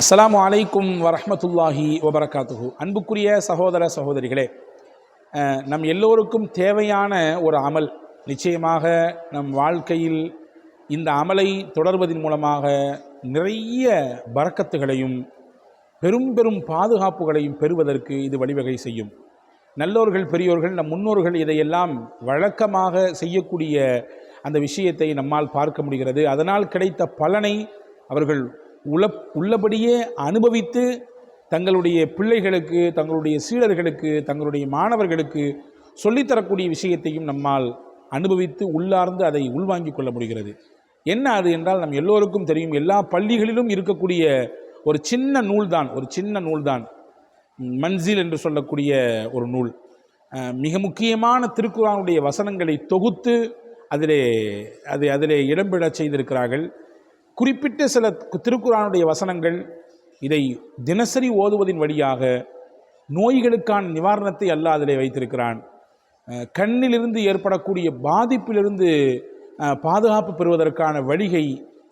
அஸ்லாம் அலைக்கும் வரமத்துல்லாஹி வபரகாத்துஹு. அன்புக்குரிய சகோதர சகோதரிகளே நம் எல்லோருக்கும் தேவையான ஒரு அமல் நிச்சயமாக நம் வாழ்க்கையில் இந்த அமலை தொடர்வதன் மூலமாக நிறைய வரக்கத்துகளையும் பெரும் பெரும் பாதுகாப்புகளையும் பெறுவதற்கு இது வழிவகை செய்யும். நல்லோர்கள் பெரியோர்கள் நம் முன்னோர்கள் இதையெல்லாம் வழக்கமாக செய்யக்கூடிய அந்த விஷயத்தை நம்மால் பார்க்க முடிகிறது. அதனால் கிடைத்த பலனை அவர்கள் உள உள்ளபடியே அனுபவித்து தங்களுடைய பிள்ளைகளுக்கு தங்களுடைய சீடர்களுக்கு தங்களுடைய மாணவர்களுக்கு சொல்லித்தரக்கூடிய விஷயத்தையும் நம்மால் அனுபவித்து உள்ளார்ந்து அதை உள்வாங்கிக் கொள்ள முடிகிறது. என்ன அது என்றால் நம் எல்லோருக்கும் தெரியும் எல்லா பள்ளிகளிலும் இருக்கக்கூடிய ஒரு சின்ன நூல்தான் ஒரு சின்ன நூல்தான். மன்சில் என்று சொல்லக்கூடிய ஒரு நூல். மிக முக்கியமான திருக்குறானுடைய வசனங்களை தொகுத்து அதிலே அது அதிலே இடம்பெறச் செய்திருக்கிறார்கள். குறிப்பிட்ட சில திருக்குறானுடைய வசனங்கள் இதை தினசரி ஓதுவதின் வழியாக நோய்களுக்கான நிவாரணத்தை அல்லாஹ் அதிலே வைத்திருக்கிறான் கண்ணிலிருந்து ஏற்படக்கூடிய பாதிப்பிலிருந்து பாதுகாப்பு பெறுவதற்கான வழிகை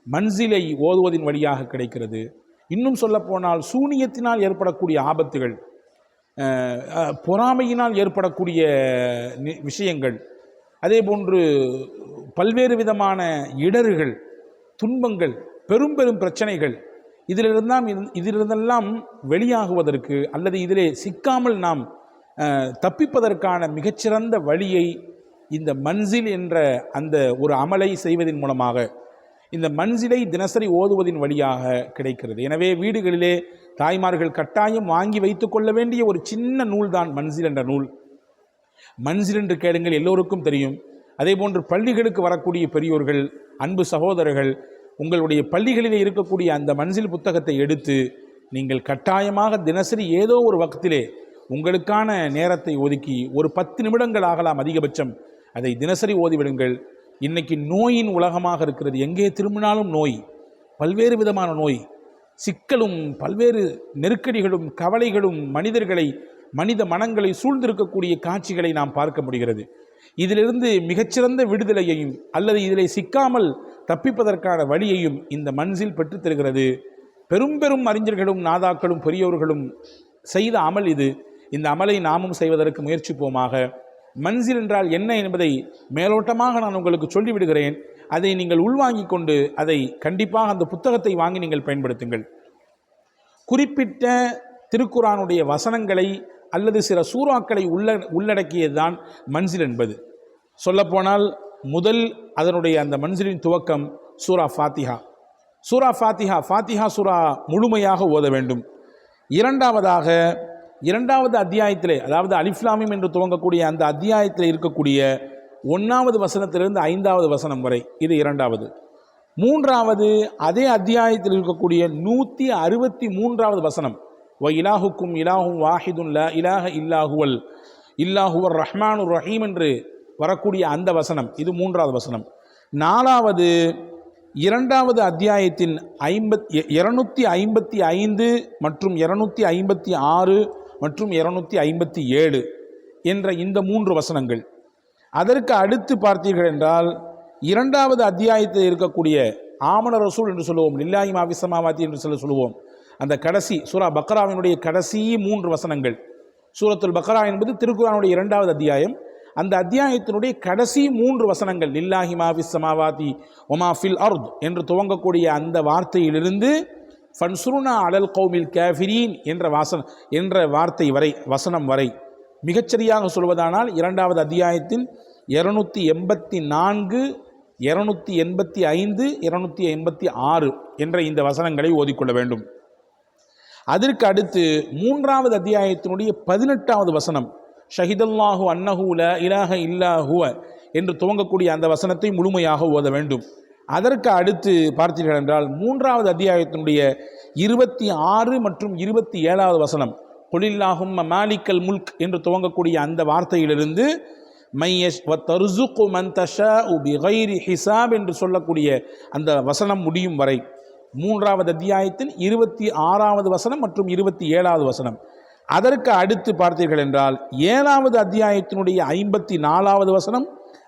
மன்சிலை ஓதுவதின் வழியாக கிடைக்கிறது. இன்னும் சொல்லப்போனால் சூனியத்தினால் ஏற்படக்கூடிய ஆபத்துகள் பொறாமையினால் ஏற்படக்கூடிய நி- விஷயங்கள் அதே போன்று பல்வேறு விதமான இடர்கள் துன்பங்கள் பெரும் பெரும் பிரச்சனைகள் இதிலிருந்தாம் இதிலிருந்தெல்லாம் வெளியாகுவதற்கு அல்லது இதிலே சிக்காமல் நாம் தப்பிப்பதற்கான மிகச்சிறந்த வழியை இந்த மன்சில் என்ற அந்த ஒரு அமலை செய்வதன் மூலமாக இந்த மன்சிலை தினசரி ஓதுவதின் வழியாக கிடைக்கிறது. எனவே வீடுகளிலே தாய்மார்கள் கட்டாயம் வாங்கி வைத்துக்கொள்ள வேண்டிய ஒரு சின்ன நூல்தான் மன்சில் என்ற நூல். மன்சில் என்று கேளுங்கள் எல்லோருக்கும் தெரியும். அதே போன்று பள்ளிகளுக்கு வரக்கூடிய பெரியோர்கள் அன்பு சகோதரர்கள் உங்களுடைய பள்ளிகளிலே இருக்கக்கூடிய அந்த மன்சில் புத்தகத்தை எடுத்து நீங்கள் கட்டாயமாக தினசரி ஏதோ ஒரு வக்திலே உங்களுக்கான நேரத்தை ஒதுக்கி ஒரு பத்து நிமிடங்கள் ஆகலாம் அதிகபட்சம். அதை தினசரி ஓதிவிடுங்கள். இன்னைக்கு நோயின் உலகமாக இருக்கிறது. எங்கே திரும்பினாலும் நோய். பல்வேறு விதமான நோய். சிக்கலும் பல்வேறு நெருக்கடிகளும் கவலைகளும் மனிதர்களை மனித மனங்களை சூழ்ந்திருக்கக்கூடிய காட்சிகளை நாம் பார்க்க முடிகிறது. இதிலிருந்து மிகச்சிறந்த விடுதலையையும் அல்லது இதிலே சிக்காமல் தப்பிப்பதற்கான வழியையும் இந்த மன்சில் பெற்றுத் தருகிறது. பெரும் பெரும் அறிஞர்களும் நாதாக்களும் பெரியோர்களும் செய்த அமல் இது. இந்த அமலை நாமும் செய்வதற்கு முயற்சிப்போமாக. மன்சில் என்றால் என்ன என்பதை மேலோட்டமாக நான் உங்களுக்கு சொல்லிவிடுகிறேன். அதை நீங்கள் உள்வாங்கிக் கொண்டு அதை கண்டிப்பாக அந்த புத்தகத்தை வாங்கி நீங்கள் பயன்படுத்துங்கள். குறிப்பிட்ட திருக்குறானுடைய வசனங்களை அல்லது சில சூறாக்களை உள்ள உள்ளடக்கியதுதான் மன்சில் என்பது. சொல்லப்போனால் முதல் அதனுடைய அந்த மன்சிலின் துவக்கம் சூரா ஃபாத்திஹா. சூரா ஃபாத்திஹா ஃபாத்திஹா சூரா முழுமையாக ஓத வேண்டும். இரண்டாவதாக இரண்டாவது அத்தியாயத்திலே அதாவது அலிஃப்லாமிம் என்று துவங்கக்கூடிய அந்த அத்தியாயத்தில் இருக்கக்கூடிய ஒன்றாவது வசனத்திலிருந்து ஐந்தாவது வசனம் வரை இது இரண்டாவது. மூன்றாவது அதே அத்தியாயத்தில் இருக்கக்கூடிய நூற்றி அறுபத்தி மூன்றாவது வசனம். வ இலாஹுக்கும் இலாஹும் வாஹிதுன் ல இலாஹ இல்லாஹுவல் இல்லாஹுவர் ரஹ்மானு ரஹீம் என்று வரக்கூடிய அந்த வசனம் இது மூன்றாவது வசனம். நாலாவது இரண்டாவது அத்தியாயத்தின் ஐம்பத் இரநூத்தி ஐம்பத்தி ஐந்து மற்றும் இரநூத்தி ஐம்பத்தி ஆறு மற்றும் இரநூத்தி ஐம்பத்தி ஏழு என்ற இந்த மூன்று வசனங்கள். அதற்கு அடுத்து பார்த்தீர்கள் என்றால் இரண்டாவது அத்தியாயத்தில் இருக்கக்கூடிய ஆமன ரசூல் என்று சொல்லுவோம் லில்லாஹி மாவிசமாவாத்தி என்று சொல்ல சொல்லுவோம். அந்த கடைசி சூரா பக்ராவினுடைய கடைசி மூன்று வசனங்கள். சூரத்துல் பக்ரா என்பது திருக்குறானுடைய இரண்டாவது அத்தியாயம். அந்த அத்தியாயத்தினுடைய கடைசி மூன்று வசனங்கள் லில்லாஹி மாவிஸ் சமாவாதி ஒமா ஃபில் அர்த் என்று துவங்கக்கூடிய அந்த வார்த்தையிலிருந்து ஃபன்சுருனா அலல் கௌமில் கேஃபிரீன் என்ற வாசன என்ற வார்த்தை வரை வசனம் வரை. மிகச்சரியாக சொல்வதானால் இரண்டாவது அத்தியாயத்தின் இருநூற்றி எண்பத்தி நான்கு இரநூத்தி எண்பத்தி ஐந்து இருநூற்றி எண்பத்தி ஆறு என்ற இந்த வசனங்களை ஓதிக்கொள்ள வேண்டும். அதற்கு அடுத்து மூன்றாவது அத்தியாயத்தினுடைய பதினெட்டாவது வசனம் ஷஹிதல்லாஹு அன்னஹூல இலாக இல்லாஹுவ என்று துவங்கக்கூடிய அந்த வசனத்தை முழுமையாக ஓத வேண்டும். அதற்கு அடுத்து பார்த்தீர்கள் என்றால் மூன்றாவது அத்தியாயத்தினுடைய இருபத்தி ஆறு மற்றும் இருபத்தி ஏழாவது வசனம் கொலில்லாகும் மாலிக்கல் முல்க் என்று துவங்கக்கூடிய அந்த வார்த்தையிலிருந்து மையஸ் வ தர்சுக்கு மன் ஹிசாப் என்று சொல்லக்கூடிய அந்த வசனம் முடியும் வரை மூன்றாவது அத்தியாயத்தின் இருபத்தி ஆறாவது வசனம் மற்றும் இருபத்தி ஏழாவது வசனம். அதற்கு அடுத்து பார்த்தீர்கள் என்றால் ஏழாவது அத்தியாயத்தினுடைய ஐம்பத்தி நாலாவது வசனம்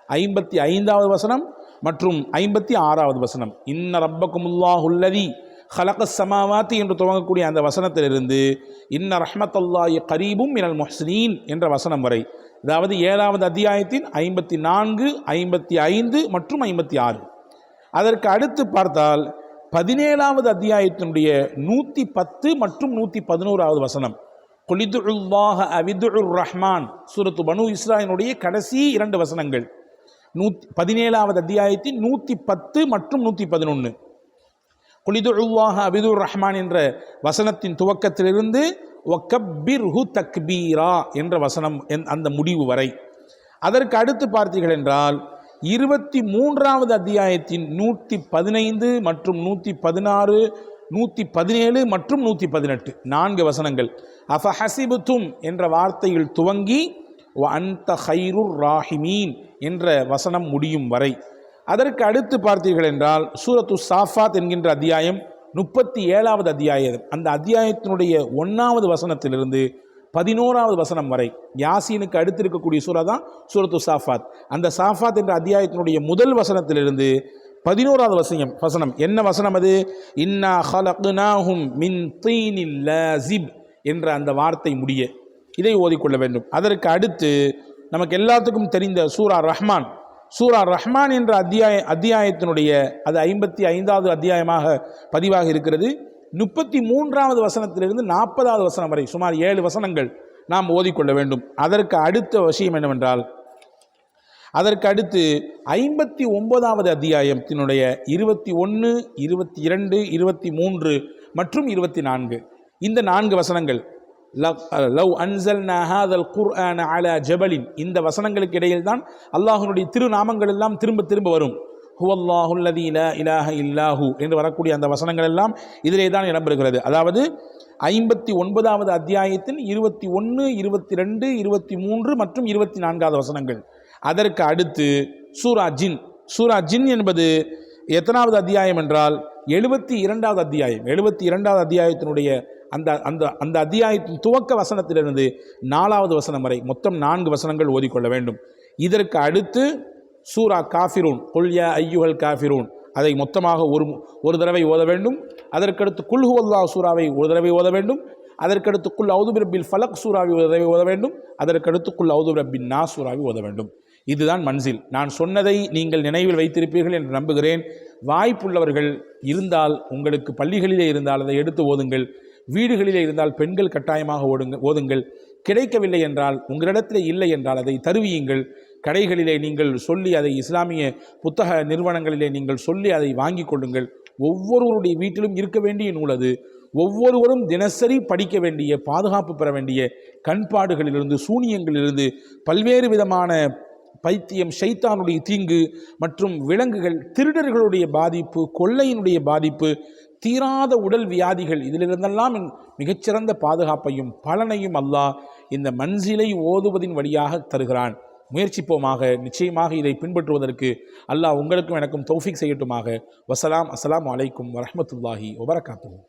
ஐம்பத்தி ஐந்தாவது வசனம் மற்றும் ஐம்பத்தி ஆறாவது வசனம். இன்ன ரப்பகுமுல்லாஹுல்லதி ஹலக சமாவாத்தி என்று துவங்கக்கூடிய அந்த வசனத்திலிருந்து இன்ன ரஹ்மத்தல்லாஹி கரீபும் மினல் முஹ்சினீன் என்ற வசனம் வரை. அதாவது ஏழாவது அத்தியாயத்தின் ஐம்பத்தி நான்கு ஐம்பத்தி ஐந்து மற்றும் ஐம்பத்தி ஆறு. அதற்கு அடுத்து பார்த்தால் பதினேழாவது அத்தியாயத்தினுடைய நூற்றி பத்து மற்றும் நூற்றி பதினோராவது வசனம். கொலிதுல்லாஹ அவிதுர் ரஹ்மான். சூரத்து பனு இஸ்ராயினுடைய கடைசி இரண்டு வசனங்கள். நூத் பதினேழாவது அத்தியாயத்தின் நூற்றி பத்து மற்றும் நூற்றி பதினொன்று கொலிதுழுவாக அபிதுர் ரஹ்மான் என்ற வசனத்தின் துவக்கத்திலிருந்து ஒக்கப்பிர் ஹு தக்பீரா என்ற வசனம் என்- அந்த முடிவு வரை. அதற்கு அடுத்து பார்த்தீர்கள் என்றால் இருபத்தி மூன்றாவது அத்தியாயத்தின் நூற்றி பதினைந்து மற்றும் நூற்றி பதினாறு நூற்றி பதினேழு மற்றும் நூற்றி பதினெட்டு. நான்கு வசனங்கள். அஃபஹசிபுத்தும் என்ற வார்த்தையில் துவங்கி வ அன்த ஹைருர் ராஹிமீன் என்ற வசனம் முடியும் வரை. அதற்கு அடுத்து பார்த்தீர்கள் என்றால் சூரத்து சாஃபாத் என்கின்ற அத்தியாயம் முப்பத்தி ஏழாவது அத்தியாயம். அந்த அத்தியாயத்தினுடைய ஒன்றாவது வசனத்திலிருந்து பதினோராவது வசனம் வரை யாசீனுக்கு அடுத்து இருக்கக்கூடிய சூரா தான் சூரத்து சாஃபாத். அந்த சாஃபாத் என்ற அத்தியாயத்தினுடைய முதல் வசனத்திலிருந்து பதினோராவது வசனம் வசனம். என்ன வசனம் அது? இன்னா ஹலக்னாஹும் மின் தீனில் லசிப் என்ற அந்த வார்த்தை முடிய. இதை ஓதிக்கொள்ள வேண்டும். அதற்கு அடுத்து நமக்கு எல்லாத்துக்கும் தெரிந்த சூரா ரஹ்மான். சூரா ரஹ்மான் என்ற அத்தியாய அத்தியாயத்தினுடைய அது ஐம்பத்தி ஐந்தாவது அத்தியாயமாக பதிவாக இருக்கிறது. முப்பத்தி மூன்றாவது வசனத்திலிருந்து நாற்பதாவது வசனம் வரை சுமார் ஏழு வசனங்கள் நாம் ஓதிக்கொள்ள வேண்டும். அதற்கு அடுத்த விஷயம் என்னவென்றால் அதற்கு அடுத்து ஐம்பத்தி ஒன்பதாவது அத்தியாயத்தினுடைய இருபத்தி ஒன்று இருபத்தி இரண்டு இருபத்தி மூன்று மற்றும் இருபத்தி நான்கு. இந்த நான்கு வசனங்கள் லவ் லவ் அன்சல் நஹாதல் குர் அல ஜபலின். இந்த வசனங்களுக்கு இடையில் தான் அல்லாஹ்வுடைய திருநாமங்கள் எல்லாம் திரும்ப திரும்ப வரும். ஹுவல்லாஹுல்லதி இல இலாஹ இல்லாஹு என்று வரக்கூடிய அந்த வசனங்கள் எல்லாம் இதிலே தான் இடம்பெறுகிறது. அதாவது ஐம்பத்தி ஒன்பதாவது அத்தியாயத்தின் இருபத்தி ஒன்று இருபத்தி ரெண்டு இருபத்தி மூன்று மற்றும் இருபத்தி நான்காவது வசனங்கள். அதற்கு அடுத்து சூரா ஜின். சூரா ஜின் என்பது எத்தனாவது அத்தியாயம் என்றால் எழுபத்தி இரண்டாவது அத்தியாயம். எழுபத்தி இரண்டாவது அத்தியாயத்தினுடைய அந்த அந்த அந்த அத்தியாயத்தின் துவக்க வசனத்திலிருந்து நாலாவது வசனம் வரை மொத்தம் நான்கு வசனங்கள் ஓதிக்கொள்ள வேண்டும். இதற்கு அடுத்து சூரா காஃபிரூன் கொல்யா ஐயுகள் காஃபிரூன். அதை மொத்தமாக ஒரு ஒரு தடவை ஓத வேண்டும். அதற்கடுத்து குல்ஹுவல்லா சூறாவை சூராவை ஒரு தடவை ஓத வேண்டும். அதற்கடுத்து குல் அவுது ரப்பில் ஃபலக் சூறாவை ஒரு தடவை ஓத வேண்டும். அதற்கடுத்து குல் அவுது ரப்பின் நா சூறாவை ஓத வேண்டும். இதுதான் மன்சில். நான் சொன்னதை நீங்கள் நினைவில் வைத்திருப்பீர்கள் என்று நம்புகிறேன். வாய்ப்புள்ளவர்கள் இருந்தால் உங்களுக்கு பள்ளிகளிலே இருந்தால் அதை எடுத்து ஓதுங்கள். வீடுகளிலே இருந்தால் பெண்கள் கட்டாயமாக ஓடுங்க ஓதுங்கள். கிடைக்கவில்லை என்றால் உங்களிடத்தில் இல்லை என்றால் அதை தருவியுங்கள். கடைகளிலே நீங்கள் சொல்லி அதை இஸ்லாமிய புத்தக நிறுவனங்களிலே நீங்கள் சொல்லி அதை வாங்கி கொள்ளுங்கள். ஒவ்வொருவருடைய வீட்டிலும் இருக்க வேண்டிய நூல் அது ஒவ்வொருவரும் தினசரி படிக்க வேண்டிய பாதுகாப்பு பெற வேண்டிய கண்பாடுகளிலிருந்து சூனியங்களிலிருந்து பல்வேறு விதமான பைத்தியம் ஷைத்தானுடைய தீங்கு மற்றும் விலங்குகள் திருடர்களுடைய பாதிப்பு கொள்ளையினுடைய பாதிப்பு தீராத உடல் வியாதிகள் இதிலிருந்தெல்லாம் மிகச்சிறந்த பாதுகாப்பையும் பலனையும் அல்லாஹ் இந்த மன்சிலை ஓதுவதின் வழியாக தருகிறான். முயற்சிப்போமாக. நிச்சயமாக இதை பின்பற்றுவதற்கு அல்லாஹ் உங்களுக்கும் எனக்கும் தௌஃபிக் செய்யட்டுமாக. வசலாம் அஸ்லாம் அலைக்கும் வரமத்துல்லாஹி வபரகாத்துஹு.